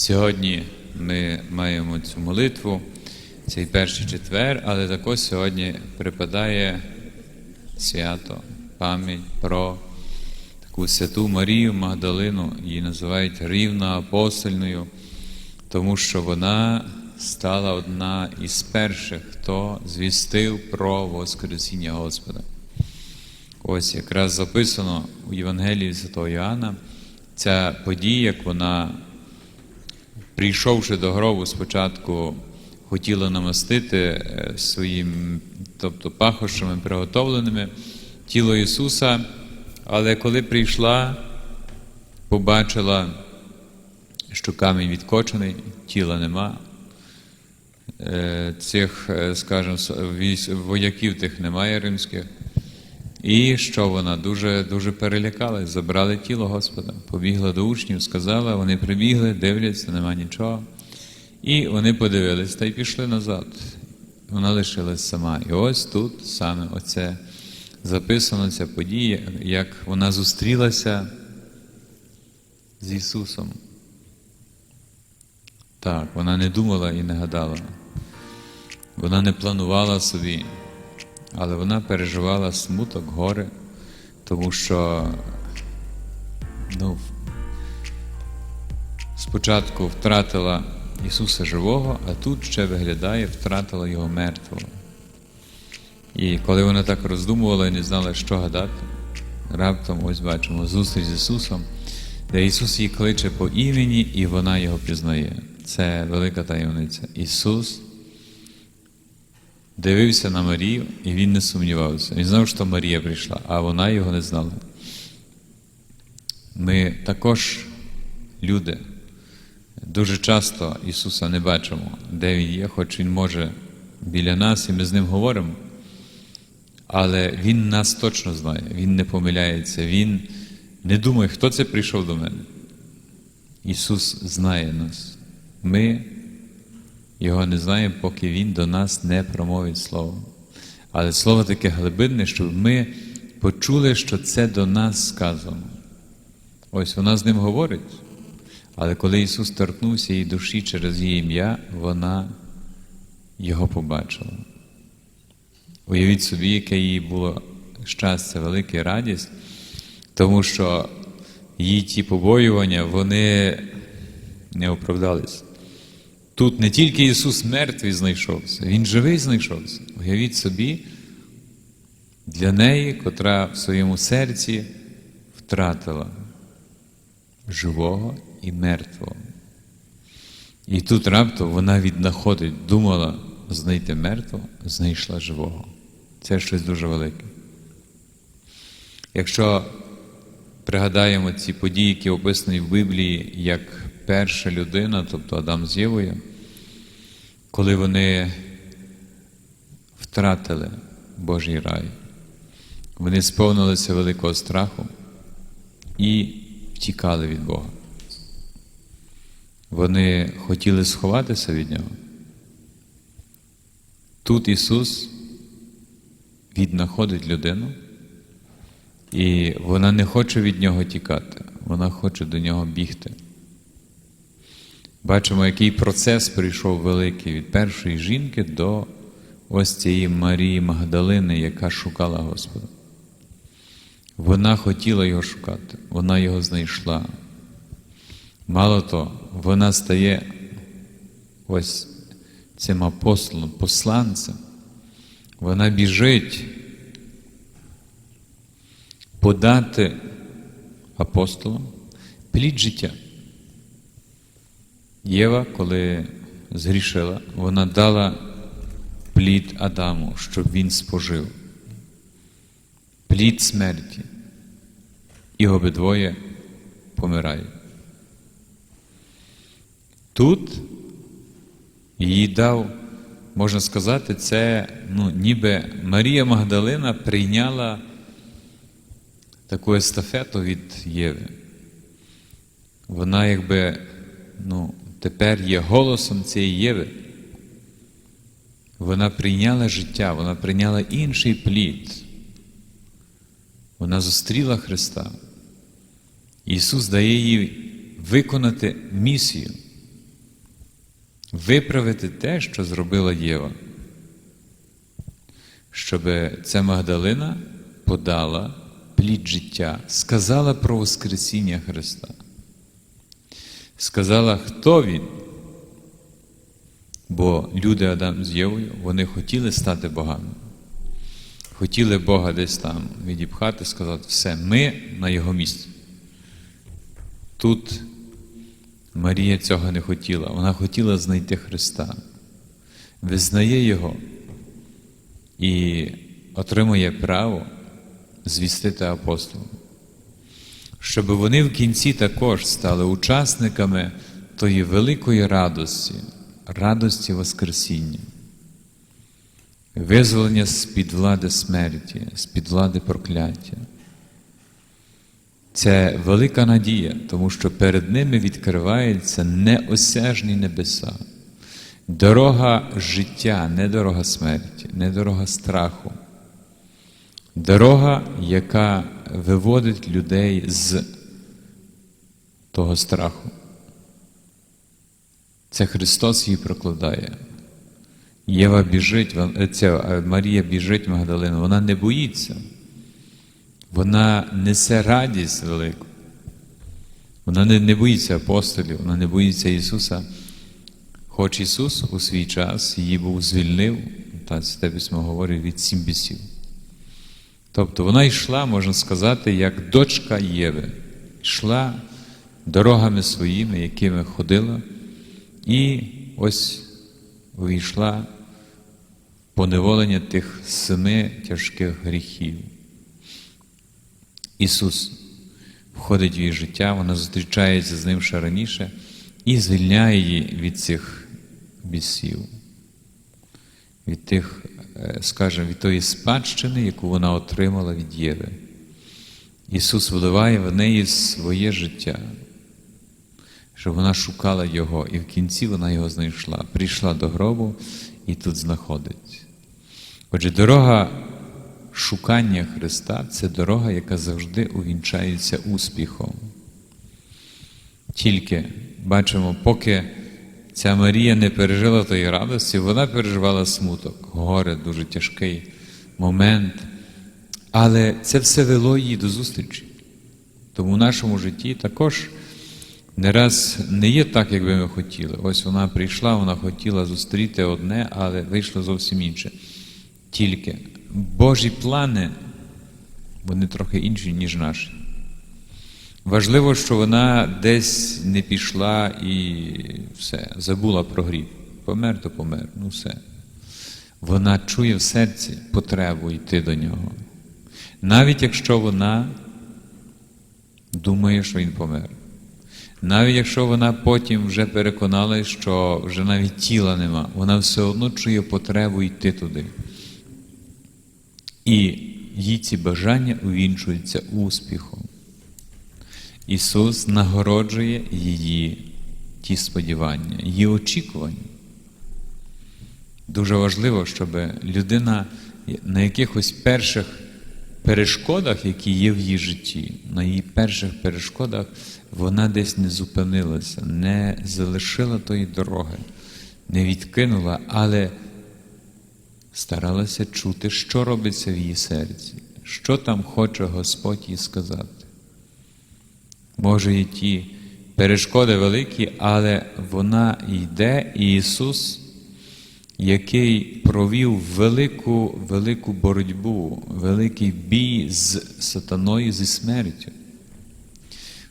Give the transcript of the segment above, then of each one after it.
Сьогодні ми маємо цю молитву, цей перший четвер, але також сьогодні припадає свято, пам'ять про таку святу Марію Магдалину, її називають рівноапостольною, тому що вона стала одна із перших, хто звістив про Воскресіння Господа. Ось якраз записано у Євангелії Святого Йоанна ця подія, як вона, прийшовши до гробу, спочатку хотіла намастити е, своїм, тобто пахощами приготовленими тіло Ісуса, але коли прийшла, побачила, що камінь відкочений, тіла нема. Е, Цих, е, скажімо, вояків тих немає римських. І що вона дуже дуже перелякалась, забрали тіло Господа, побігла до учнів, сказала, вони прибігли, дивляться, нема нічого. І вони подивились та й пішли назад. Вона лишилась сама. І ось тут саме оце записано ця подія, як вона зустрілася з Ісусом. Так, вона не думала і не гадала. Вона не планувала собі, але вона переживала смуток, горе, тому що ну, спочатку втратила Ісуса живого, а тут ще виглядає, втратила Його мертвого. І коли вона так роздумувала і не знала, що гадати, раптом ось бачимо зустріч з Ісусом, де Ісус її кличе по імені, і вона його пізнає. Це велика таємниця. Ісус дивився на Марію, і він не сумнівався. Він знав, що Марія прийшла, а вона його не знала. Ми також люди. Дуже часто Ісуса не бачимо, де Він є, хоч Він може біля нас, і ми з Ним говоримо. Але Він нас точно знає, Він не помиляється, Він не думає, хто це прийшов до мене. Ісус знає нас. Ми його не знаємо, поки Він до нас не промовить Слово. Але слово таке глибинне, щоб ми почули, що це до нас сказано. Ось вона з ним говорить. Але коли Ісус торкнувся її душі через її ім'я, вона його побачила. Уявіть собі, яке їй було щастя, велика радість, тому що її ті побоювання, вони не оправдались. Тут не тільки Ісус мертвий знайшовся, Він живий знайшовся. Уявіть собі, для неї, котра в своєму серці втратила живого і мертвого. І тут раптом вона віднаходить, думала знайти мертвого, знайшла живого. Це щось дуже велике. Якщо пригадаємо ці події, які описані в Біблії як перша людина, тобто Адам з Євою, коли вони втратили Божий рай, вони сповнилися великого страху і втікали від Бога. Вони хотіли сховатися від Нього. Тут Ісус віднаходить людину, і вона не хоче від Нього тікати, вона хоче до Нього бігти. Бачимо, який процес прийшов великий від першої жінки до ось цієї Марії Магдалини, яка шукала Господа. Вона хотіла його шукати, вона його знайшла. Мало того, вона стає ось цим апостолом, посланцем. Вона біжить подати апостолам плід життя. Єва, коли згрішила, вона дала плід Адаму, щоб він спожив. Плід смерті. І обидвоє помирають. Тут їй дав, можна сказати, це ну, ніби Марія Магдалина прийняла таку естафету від Єви. Вона якби ну, тепер є голосом цієї Єви. Вона прийняла життя, вона прийняла інший плід. Вона зустріла Христа. Ісус дає їй виконати місію виправити те, що зробила Єва. Щоб ця Магдалина подала плід життя, сказала про Воскресіння Христа. Сказала, хто він. Бо люди Адам з Євою, вони хотіли стати богами. Хотіли Бога десь там відіпхати, сказати, все, ми на його місці. Тут Марія цього не хотіла. Вона хотіла знайти Христа, визнає Його і отримує право звістити апостолам, щоб вони в кінці також стали учасниками тої великої радості, радості Воскресіння, визволення з-під влади смерті, з-під влади прокляття. Це велика надія, тому що перед ними відкриваються неосяжні небеса. Дорога життя, не дорога смерті, не дорога страху. Дорога, яка виводить людей з того страху. Це Христос її прокладає. Єва біжить, ця Марія біжить Магдалину, вона не боїться. Вона несе радість велику. Вона не, не боїться апостолів, вона не боїться Ісуса. Хоч Ісус у свій час її був звільнив, та Святе Письмо говорить, від сім бісів. Тобто вона йшла, можна сказати, як дочка Єви, йшла дорогами своїми, якими ходила, і ось увійшла поневолення тих семи тяжких гріхів. Ісус входить в її життя, вона зустрічається з ним ще раніше і звільняє її від цих бісів, від тих, скажімо, від тої спадщини, яку вона отримала від Єви. Ісус вливає в неї своє життя, щоб вона шукала Його, і в кінці вона його знайшла. Прийшла до гробу і тут знаходить. Отже, дорога шукання Христа це дорога, яка завжди увінчається успіхом. Тільки бачимо, поки ця Марія не пережила тої радості, вона переживала смуток, горе, дуже тяжкий момент. Але це все вело її до зустрічі. Тому в нашому житті також не раз не є так, як би ми хотіли. Ось вона прийшла, вона хотіла зустріти одне, але вийшло зовсім інше. Тільки Божі плани, вони трохи інші, ніж наші. Важливо, що вона десь не пішла і все, забула про гріх. Помер, то помер, ну все. Вона чує в серці потребу йти до нього. Навіть якщо вона думає, що він помер. Навіть якщо вона потім вже переконалась, що вже навіть тіла нема, вона все одно чує потребу йти туди. І її ці бажання увінчуються успіхом. Ісус нагороджує її ті сподівання, її очікування. Дуже важливо, щоб людина на якихось перших перешкодах, які є в її житті, на її перших перешкодах, вона десь не зупинилася, не залишила тої дороги, не відкинула, але старалася чути, що робиться в її серці, що там хоче Господь їй сказати. Може, і ті перешкоди великі, але вона йде, і Ісус, який провів велику, велику боротьбу, великий бій з сатаною, зі смертю.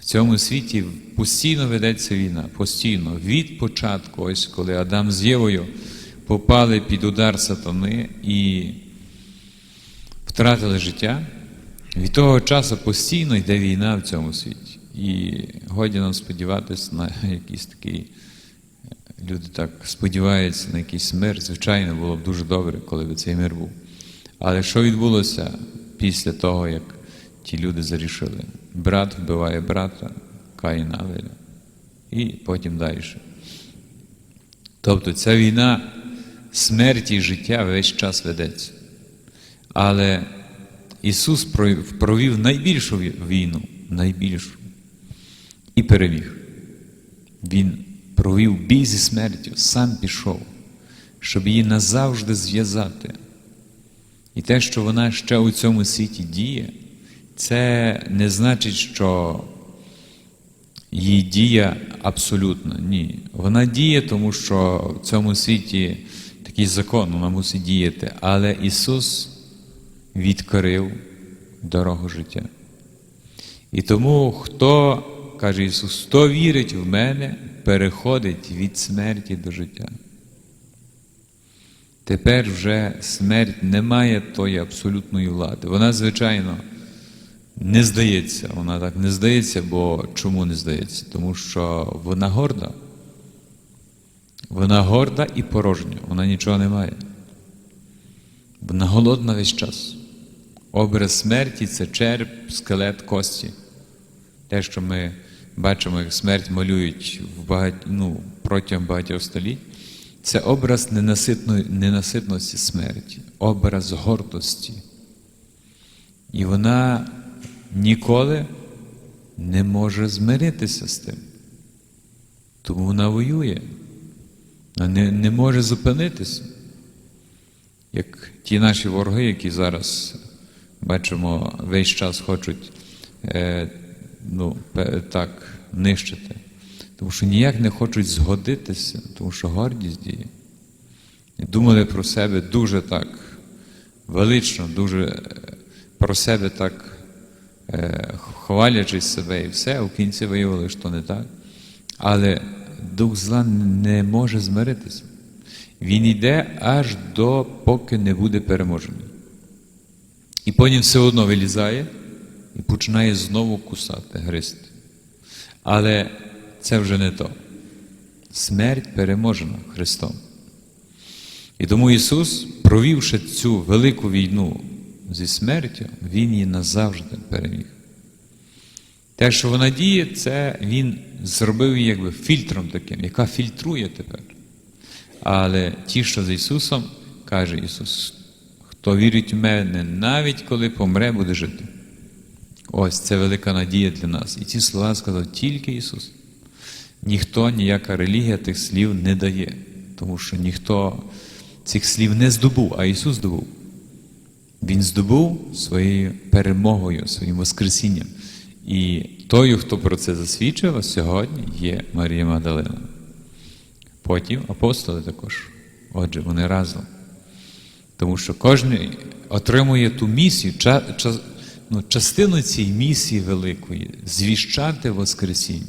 В цьому світі постійно ведеться війна, постійно, від початку, ось коли Адам з Євою попали під удар сатани і втратили життя, від того часу постійно йде війна в цьому світі. І годі нам сподіватися на якийсь такий, люди так сподіваються на якийсь мир. Звичайно, було б дуже добре, коли б цей мир був. Але що відбулося після того, як ті люди зарішили? Брат вбиває брата, Каїн Авеля, і потім далі. Тобто ця війна смерті і життя весь час ведеться. Але Ісус провів найбільшу війну, найбільшу, і переміг. Він провів бій зі смертю, сам пішов, щоб її назавжди зв'язати. І те, що вона ще у цьому світі діє, це не значить, що її дія абсолютна. Ні. Вона діє, тому що в цьому світі такий закон, вона мусить діяти. Але Ісус відкрив дорогу життя. І тому, хто, каже Ісус, хто вірить в мене, переходить від смерті до життя. Тепер вже смерть не має тої абсолютної влади. Вона, звичайно, не здається. Вона так не здається, бо чому не здається? Тому що вона горда. Вона горда і порожня, вона нічого не має. Вона голодна весь час. Образ смерті це череп, скелет, кості. Те, що ми бачимо, як смерть малюють в багать... ну, протягом багатьох століть, це образ ненаситності смерті, образ гордості. І вона ніколи не може змиритися з тим. Тому вона воює, вона не, не може зупинитися. Як ті наші вороги, які зараз бачимо, весь час хочуть е, ну, так нищити. Тому що ніяк не хочуть згодитися, тому що гордість діє. І думали про себе дуже так велично, дуже е, про себе так е, хвалячись себе і все, в кінці виявили, що не так. Але дух зла не може змиритися. Він йде аж до поки не буде переможений. І потім все одно вилізає і починає знову кусати, гризти. Але це вже не то. Смерть переможена Христом. І тому Ісус, провівши цю велику війну зі смертю, Він її назавжди переміг. Те, що вона діє, це Він зробив її якби фільтром таким, яка фільтрує тепер. Але ті, що з Ісусом, каже Ісус, хто вірить в мене, навіть коли помре, буде жити. Ось це велика надія для нас. І ці слова сказав тільки Ісус. Ніхто, ніяка релігія тих слів не дає, тому що ніхто цих слів не здобув, а Ісус здобув. Він здобув своєю перемогою, своїм Воскресінням. І тою, хто про це засвідчив, сьогодні є Марія Магдалина. Потім апостоли також. Отже, вони разом. Тому що кожен отримує ту місію, ну, частину цієї місії великої звіщати Воскресіння.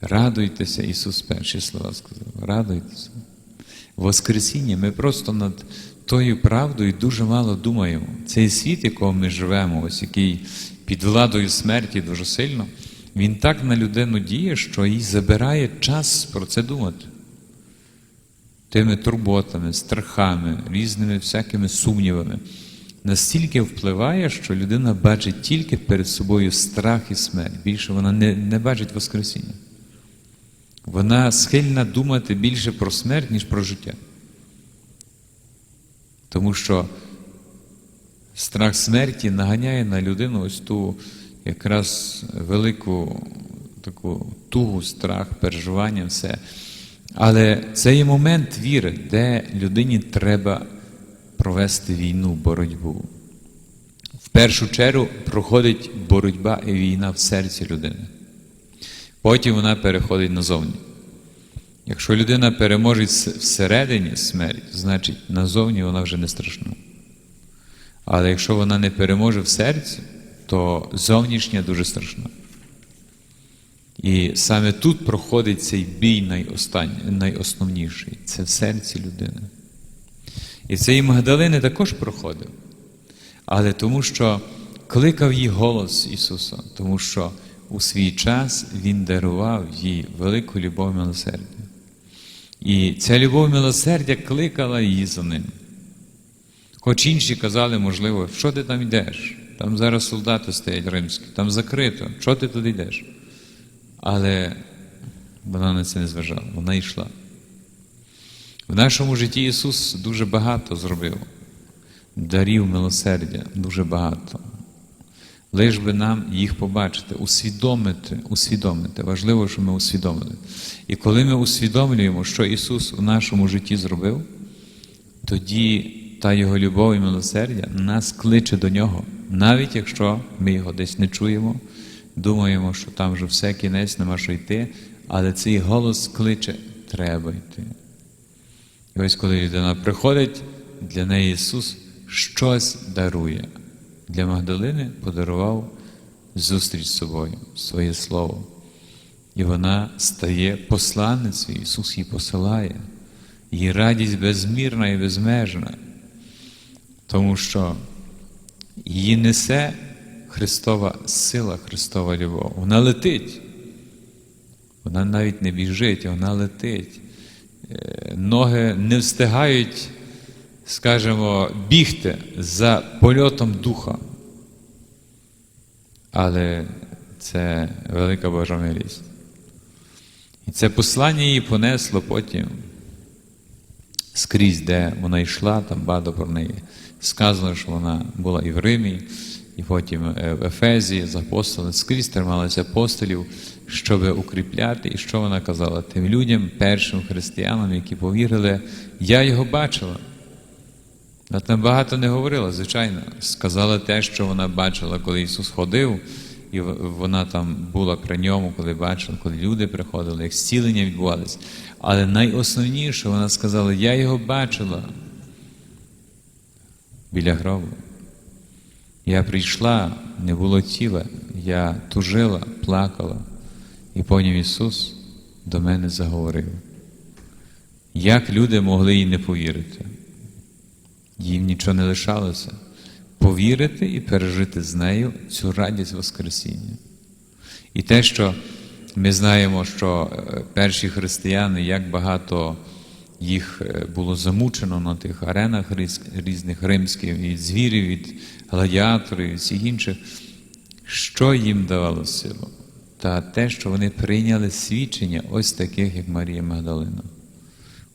Радуйтеся, Ісус перші слова сказав. Радуйтеся. Воскресіння ми просто над тою правдою дуже мало думаємо. Цей світ, в якому ми живемо, ось який під владою смерті дуже сильно, він так на людину діє, що їй забирає час про це думати. Тими турботами, страхами, різними всякими сумнівами. Настільки впливає, що людина бачить тільки перед собою страх і смерть. Більше вона не, не бачить Воскресіння. Вона схильна думати більше про смерть, ніж про життя. Тому що страх смерті наганяє на людину ось ту якраз велику таку тугу, страх, переживання, все. Але це є момент віри, де людині треба провести війну, боротьбу. В першу чергу проходить боротьба і війна в серці людини. Потім вона переходить назовні. Якщо людина переможе всередині смерть, значить назовні вона вже не страшна. Але якщо вона не переможе в серці, то зовнішня дуже страшна. І саме тут проходить цей бій найостанній, найосновніший це в серці людини. І цей Магдалини також проходив. Але тому що кликав їй голос Ісуса, тому що у свій час Він дарував їй велику любов милосердя. І ця любов милосердя кликала її за ним. Хоч інші казали, можливо, що ти там йдеш? Там зараз солдати стоять римські, там закрито, що ти туди йдеш? Але вона на це не зважала, вона йшла. В нашому житті Ісус дуже багато зробив, дарів милосердя, дуже багато. лиш би нам їх побачити, усвідомити, усвідомити. Важливо, щоб ми усвідомили. І коли ми усвідомлюємо, що Ісус у нашому житті зробив, тоді та Його любов і милосердя нас кличе до Нього, навіть якщо ми його десь не чуємо, думаємо, що там вже все кінець, нема що йти, але цей голос кличе, треба йти. І ось коли людина приходить, для неї Ісус щось дарує. Для Магдалини подарував зустріч з собою, своє Слово. І вона стає посланницею, Ісус її посилає. Її радість безмірна і безмежна, тому що її несе Христова сила, Христова любов. Вона летить. Вона навіть не біжить, вона летить. Ноги не встигають, скажімо, бігти за польотом духа. Але це велика Божа милість. І це послання її понесло потім скрізь, де вона йшла, там багато про неї сказано, що вона була і в Римі, і потім е, в Ефезі з апостолами, скрізь трималася апостолів, щоб укріпляти. І що вона казала тим людям, першим християнам, які повірили, я його бачила. Вона багато не говорила, звичайно. Сказала те, що вона бачила, коли Ісус ходив, і вона там була при ньому, коли бачила, коли люди приходили, як зцілення відбувалися. Але найосновніше вона сказала: Я його бачила біля гробу. Я прийшла, не було тіла, я тужила, плакала, і потім Ісус до мене заговорив. Як люди могли їй не повірити? Їм нічого не лишалося. Повірити і пережити з нею цю радість Воскресіння. І те, що ми знаємо, що е, перші християни, як багато їх е, було замучено на тих аренах різних римських, від звірів, від гладіаторів, від всіх інших, що їм давало силу? Та те, що вони прийняли свідчення ось таких, як Марія Магдалина.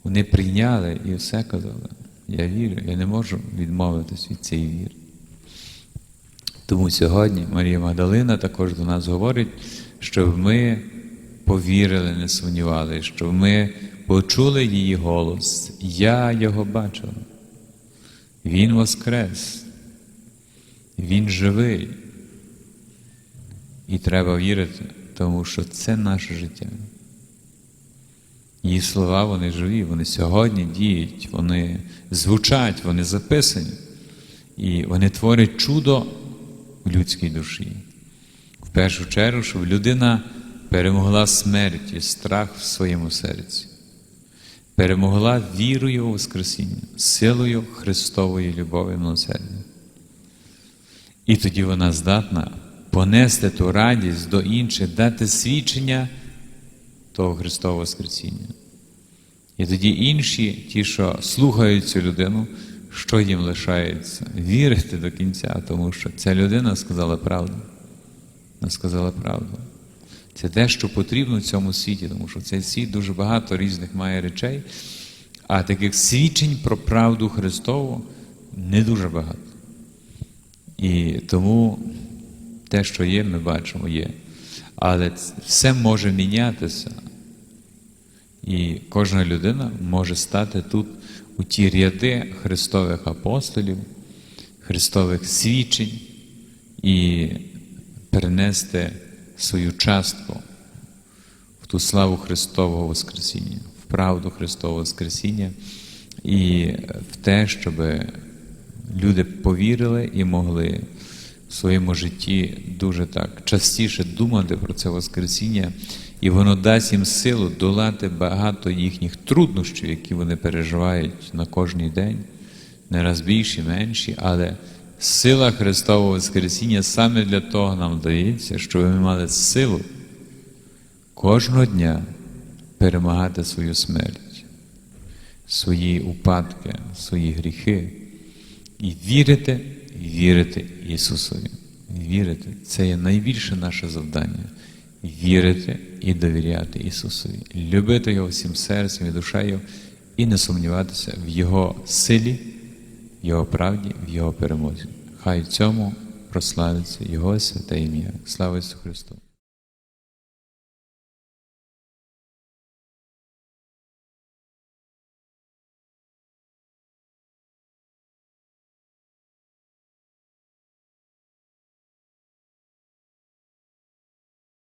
Вони прийняли і все казали. Я вірю, я не можу відмовитись від цієї віри. Тому сьогодні Марія Магдалина також до нас говорить, щоб ми повірили, не сумнівали, щоб ми почули її голос. Я його бачила. Він воскрес. Він живий. І треба вірити, тому що це наше життя. Її слова вони живі, вони сьогодні діють, вони звучать, вони записані. І вони творять чудо в людській душі. В першу чергу, щоб людина перемогла смерть і страх в своєму серці, перемогла вірою у Воскресіння, силою Христової любові і милосердя. І тоді вона здатна понести ту радість до інших, дати свідчення того Христового Воскресіння. І тоді інші, ті, що слухають цю людину, що їм лишається? Вірити до кінця, тому що ця людина сказала правду. Вона сказала правду. Це те, що потрібно в цьому світі, тому що цей світ дуже багато різних має речей, а таких свідчень про правду Христову не дуже багато. І тому те, що є, ми бачимо, є. Але все може мінятися. І кожна людина може стати тут у ті ряди Христових апостолів, Христових свідчень і перенести свою частку в ту славу Христового Воскресіння, в правду Христового Воскресіння і в те, щоб люди повірили і могли в своєму житті дуже так частіше думати про це Воскресіння, і воно дасть їм силу долати багато їхніх труднощів, які вони переживають на кожний день, не раз більші, менші, але сила Христового Воскресіння саме для того нам дається, щоб ми мали силу кожного дня перемагати свою смерть, свої упадки, свої гріхи. І вірити, вірити Ісусові. Вірити це є найбільше наше завдання. Вірити і довіряти Ісусові, любити Його всім серцем і душею, і не сумніватися в Його силі, в Його правді, в Його перемозі. Хай в цьому прославиться Його святе ім'я. Слава Ісусу Христу!